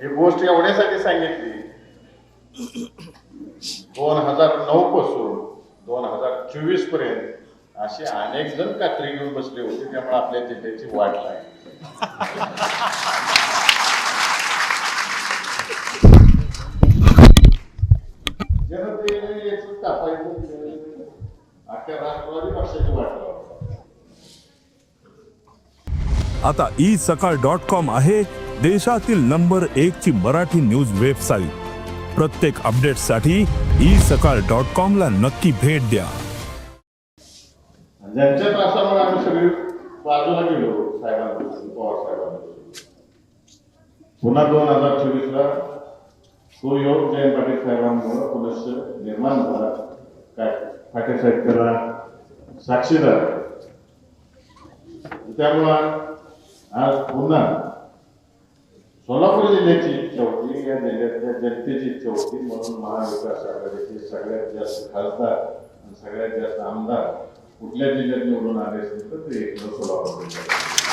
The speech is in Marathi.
ही गोष्ट एवढ्यासाठी सांगितली. दोन हजार नऊ पासून दोन हजार चोवीसपर्यंत असे अनेक जण कात्री घेऊन बसले होते त्यामुळे आपल्या जिल्ह्याची वाट लागली. जनतेने याचं कापायचं अख्ख्या राष्ट्रवादी पक्षाची वाट आता ई सकाळ डॉट कॉम आहे. देशातील नंबर एक ची मराठी न्यूज वेबसाईट. प्रत्येक अपडेटसाठी ई सकाळ डॉट कॉम ला नक्की भेट द्या. ज्यांच्या त्रासामुळे आम्ही सगळी बाजूला गेलो साहेबांपासून पवार साहेबांपासून पुन्हा दोन हजार चोवीस ला तो योग जयंत पाटील साहेबांमुळे पुनश्च निर्माण झाला. काय फाटे साहेब त्याला साक्षीदार. त्यामुळं आज पुन्हा सोलापूर जिल्ह्याची इच्छा होती या जिल्ह्यातल्या जनतेची इच्छा होती म्हणून महाविकास आघाडीचे सगळ्यात जास्त खासदार आणि सगळ्यात जास्त आमदार कुठल्या जिल्ह्यात निवडून आले असेल तर ते एकलं सोलापूर जिल्ह्यात.